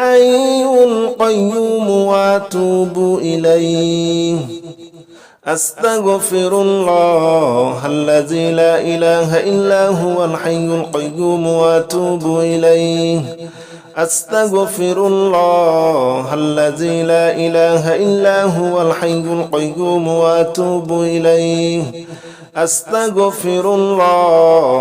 القيوم وأتوب إليه. أستغفر الله الذي لا إله إلا هو الحي القيوم وأتوب إليه. أستغفر الله الذي لا إله إلا هو الحي القيوم وأتوب إليه. أستغفر الله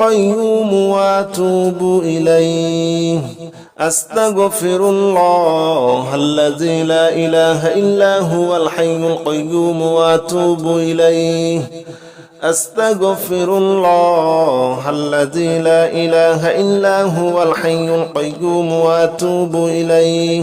القيوم وأتوب إليه أستغفر الله الذي لا إله إلا هو الحي القيوم وأتوب إليه أستغفر الله الذي لا إله إلا هو الحي القيوم وأتوب إليه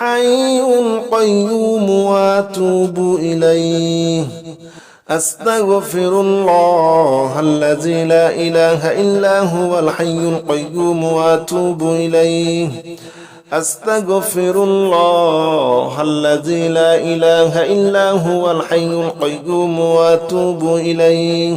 القيوم وأتوب إليه. أستغفر الله الذي لا إله إلا هو الحي القيوم وأتوب إليه. أستغفر الله الذي لا إله إلا هو الحي القيوم وأتوب إليه.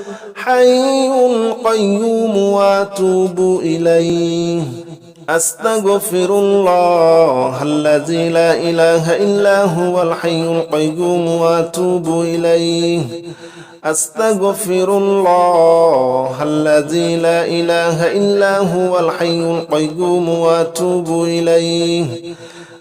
القيوم وأتوب إليه. أستغفر الله الذي لا إله إلا هو الحي القيوم وأتوب إليه. أستغفر الله الذي لا إله إلا هو الحي القيوم وأتوب إليه.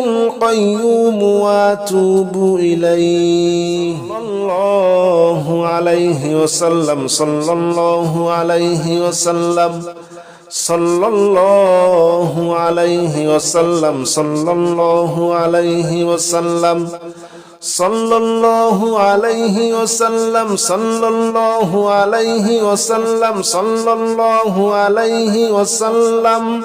القيوم واتوب إليه. صلى الله عليه وسلم صلى الله عليه وسلم صلى الله عليه وسلم صلى الله عليه وسلم صلى الله عليه وسلم صلى الله عليه وسلم صلى الله عليه وسلم.